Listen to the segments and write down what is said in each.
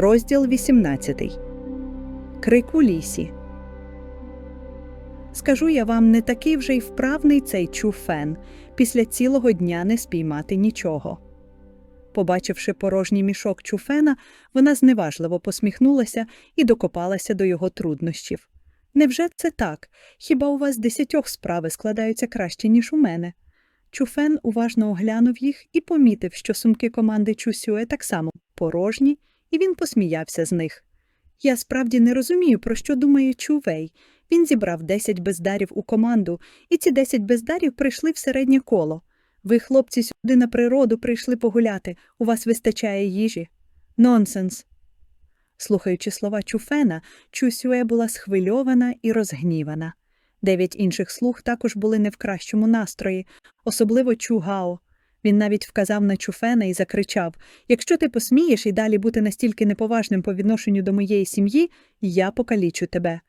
Розділ 18. Крик у лісі. Скажу я вам, не такий вже й вправний цей чуфен. Після цілого дня не спіймати нічого. Побачивши порожній мішок чуфена, вона зневажливо посміхнулася і докопалася до його труднощів. Невже це так? Хіба у вас десятьох справи складаються краще, ніж у мене? Чуфен уважно оглянув їх і помітив, що сумки команди Чусюе так само порожні, і він посміявся з них. Я справді не розумію, про що думає Чувей. Він зібрав 10 бездарів у команду, і ці 10 бездарів прийшли в середнє коло. Ви, хлопці, сюди на природу прийшли погуляти, у вас вистачає їжі. Нонсенс. Слухаючи слова Чуфена, Чусюе була схвильована і розгнівана. Дев'ять інших слуг також були не в кращому настрої, особливо Чугао. Він навіть вказав на Чуфена і закричав Якщо ти посмієш і далі бути настільки неповажним по відношенню до моєї сім'ї, я покалічу тебе.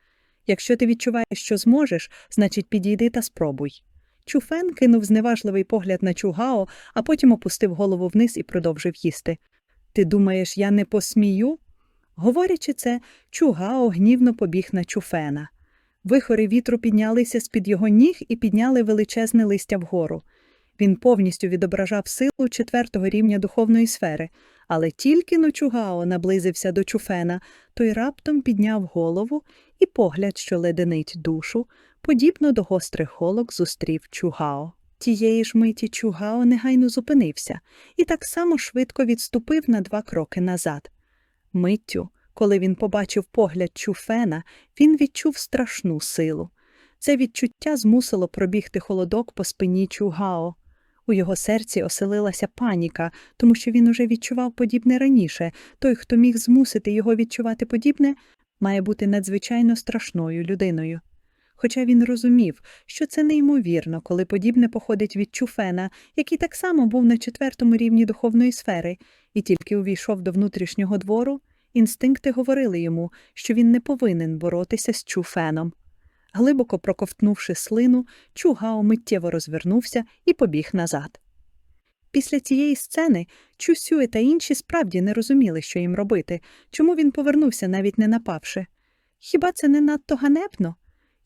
Якщо ти відчуваєш, що зможеш, значить підійди та спробуй. Чуфен кинув зневажливий погляд на Чугао, а потім опустив голову вниз і продовжив їсти. Ти думаєш, я не посмію? Говорячи це, Чугао гнівно побіг на Чуфена. Вихори вітру піднялися з-під його ніг і підняли величезне листя вгору. Він повністю відображав силу четвертого рівня духовної сфери, але тільки но Чугао наблизився до Чуфена, той раптом підняв голову і погляд, що леденить душу, подібно до гострих голок зустрів Чугао. Тієї ж миті Чугао негайно зупинився і так само швидко відступив на два кроки назад. Миттю, коли він побачив погляд Чуфена, він відчув страшну силу. Це відчуття змусило пробігти холодок по спині Чугао. У його серці оселилася паніка, тому що він уже відчував подібне раніше. Той, хто міг змусити його відчувати подібне, має бути надзвичайно страшною людиною. Хоча він розумів, що це неймовірно, коли подібне походить від Чуфена, який так само був на четвертому рівні духовної сфери, і тільки увійшов до внутрішнього двору, інстинкти говорили йому, що він не повинен боротися з Чуфеном. Глибоко проковтнувши слину, Чугао миттєво розвернувся і побіг назад. Після цієї сцени Чусює та інші справді не розуміли, що їм робити, чому він повернувся, навіть не напавши. Хіба це не надто ганебно?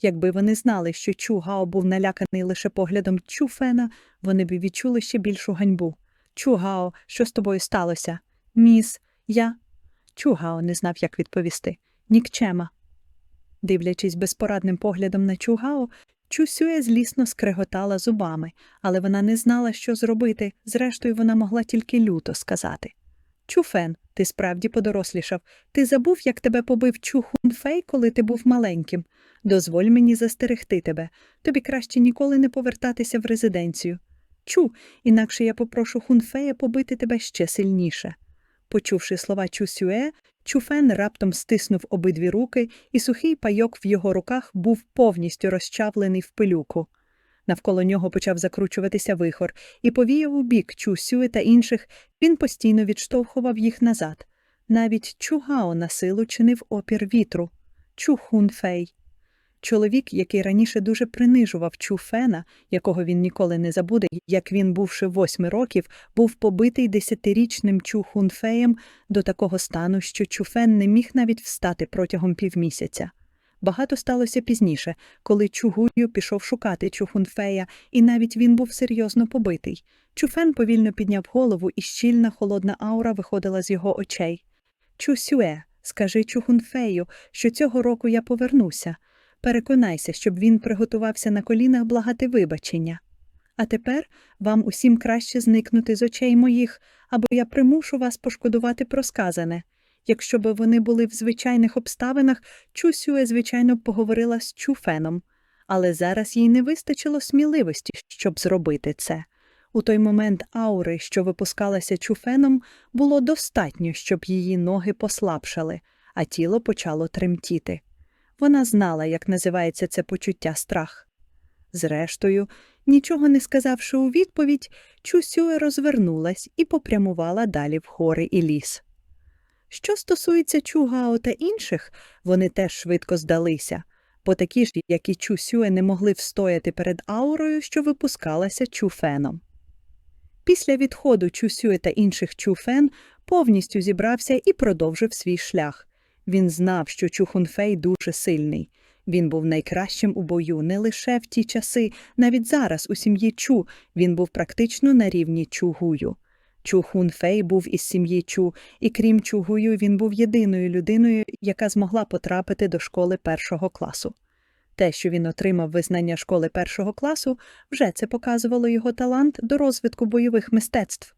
Якби вони знали, що Чугао був наляканий лише поглядом Чуфена, вони б відчули ще більшу ганьбу. Чугао, що з тобою сталося? Міс, я. Чугао не знав, як відповісти. Нікчема. Дивлячись безпорадним поглядом на Чугао, Чусює злісно скреготала зубами, але вона не знала, що зробити, зрештою, вона могла тільки люто сказати. Чуфен, ти справді подорослішав. Ти забув, як тебе побив Чу Хунфей, коли ти був маленьким. Дозволь мені застерегти тебе. Тобі краще ніколи не повертатися в резиденцію. Чу, інакше я попрошу Хунфея побити тебе ще сильніше. Почувши слова Чусюе, Чуфен раптом стиснув обидві руки, і сухий пайок в його руках був повністю розчавлений в пилюку. Навколо нього почав закручуватися вихор, і повіяв у бік Чусюе та інших, він постійно відштовхував їх назад. Навіть Чугао на силу чинив опір вітру. Чухунфей. Чоловік, який раніше дуже принижував Чуфена, якого він ніколи не забуде, як він, бувши восьми років, був побитий десятирічним Чухунфеєм до такого стану, що Чуфен не міг навіть встати протягом півмісяця. Багато сталося пізніше, коли Чугую пішов шукати Чухунфея, і навіть він був серйозно побитий. Чуфен повільно підняв голову, і щільна холодна аура виходила з його очей. Чусюе, скажи Чухунфею, що цього року я повернуся. Переконайся, щоб він приготувався на колінах благати вибачення. А тепер вам усім краще зникнути з очей моїх, або я примушу вас пошкодувати про сказане. Якщо б вони були в звичайних обставинах, Чусюе, звичайно, поговорила з Чуфеном, але зараз їй не вистачило сміливості, щоб зробити це. У той момент аури, що випускалася Чуфеном, було достатньо, щоб її ноги послабшали, а тіло почало тремтіти. Вона знала, як називається це почуття страх. Зрештою, нічого не сказавши у відповідь, Чусюе розвернулась і попрямувала далі в гори і ліс. Що стосується Чугао та інших, вони теж швидко здалися, бо такі ж, як і Чусюе, не могли встояти перед аурою, що випускалася чуфеном. Після відходу Чусює та інших Чуфен повністю зібрався і продовжив свій шлях. Він знав, що Чухунфей дуже сильний. Він був найкращим у бою не лише в ті часи, навіть зараз у сім'ї Чу він був практично на рівні Чугую. Чу Хунфей був із сім'ї Чу, і крім Чугую, він був єдиною людиною, яка змогла потрапити до школи першого класу. Те, що він отримав визнання школи першого класу, вже це показувало його талант до розвитку бойових мистецтв.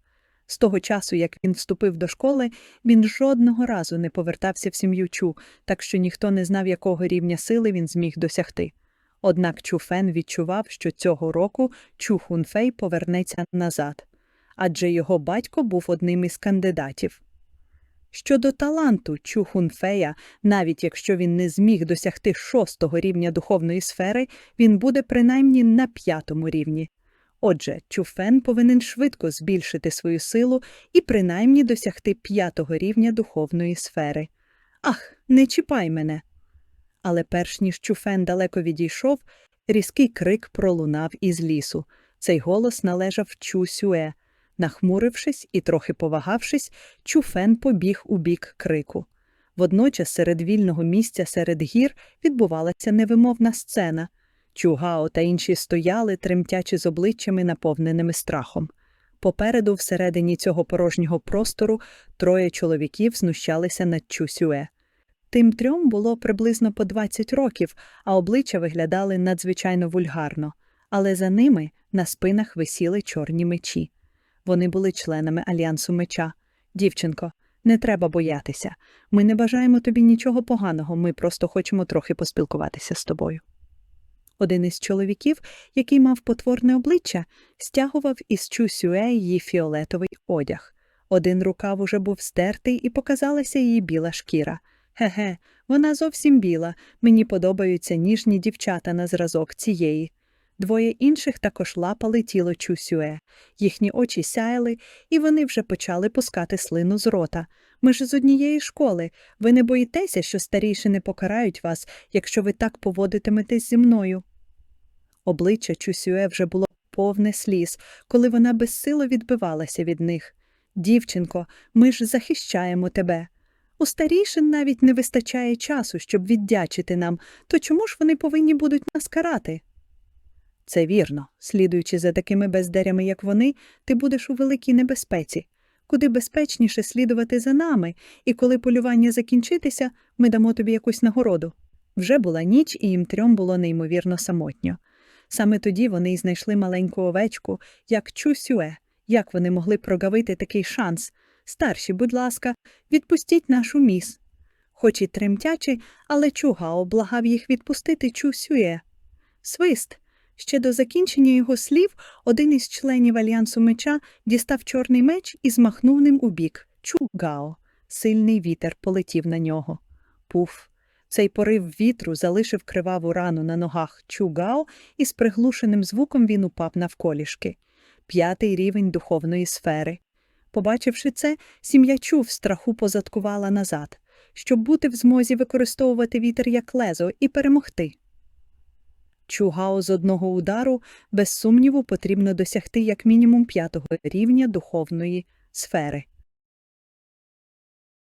З того часу, як він вступив до школи, він жодного разу не повертався в сім'ю Чу, так що ніхто не знав, якого рівня сили він зміг досягти. Однак Чу Фен відчував, що цього року Чу Хунфей повернеться назад, адже його батько був одним із кандидатів. Щодо таланту Чу Хунфея, навіть якщо він не зміг досягти шостого рівня духовної сфери, він буде принаймні на п'ятому рівні. Отже, Чуфен повинен швидко збільшити свою силу і принаймні досягти п'ятого рівня духовної сфери. Ах, не чіпай мене. Але перш ніж Чуфен далеко відійшов, різкий крик пролунав із лісу. Цей голос належав Чу Сюе. Нахмурившись і трохи повагавшись, Чуфен побіг у бік крику. Водночас серед вільного місця серед гір відбувалася невимовна сцена. Чугао та інші стояли, тремтячи з обличчями, наповненими страхом. Попереду, всередині цього порожнього простору, троє чоловіків знущалися над Чусюе. Тим трьом було приблизно по 20 років, а обличчя виглядали надзвичайно вульгарно, але за ними на спинах висіли чорні мечі. Вони були членами альянсу меча. Дівчинко, не треба боятися. Ми не бажаємо тобі нічого поганого, ми просто хочемо трохи поспілкуватися з тобою. Один із чоловіків, який мав потворне обличчя, стягував із Чусюе її фіолетовий одяг. Один рукав уже був стертий і показалася її біла шкіра. Ге-ге, вона зовсім біла. Мені подобаються ніжні дівчата на зразок цієї. Двоє інших також лапали тіло Чусюе. Їхні очі сяяли, і вони вже почали пускати слину з рота. Ми ж з однієї школи. Ви не боїтеся, що старіші не покарають вас, якщо ви так поводитиметесь зі мною. Обличчя Чусюе вже було повне сліз, коли вона безсило відбивалася від них. Дівчинко, ми ж захищаємо тебе. У старішин навіть не вистачає часу, щоб віддячити нам, то чому ж вони повинні будуть нас карати? Це вірно. Слідуючи за такими бездарями, як вони, ти будеш у великій небезпеці. Куди безпечніше слідувати за нами, і коли полювання закінчитися, ми дамо тобі якусь нагороду. Вже була ніч, і їм трьом було неймовірно самотньо. Саме тоді вони й знайшли маленьку овечку, як Чусюе. Як вони могли прогавити такий шанс? Старші, будь ласка, відпустіть нашу міс. Хоч і тремтячи, але Чугао благав їх відпустити Чусюе. Свист. Ще до закінчення його слів один із членів альянсу меча дістав чорний меч і змахнув ним у бік. Чугао. Сильний вітер полетів на нього. Пуф. Цей порив вітру залишив криваву рану на ногах Чугао, і з приглушеним звуком він упав навколішки. П'ятий рівень духовної сфери. Побачивши це, сім'я Чу в страху позадкувала назад, щоб бути в змозі використовувати вітер як лезо і перемогти. Чугао з одного удару, без сумніву, потрібно досягти як мінімум п'ятого рівня духовної сфери.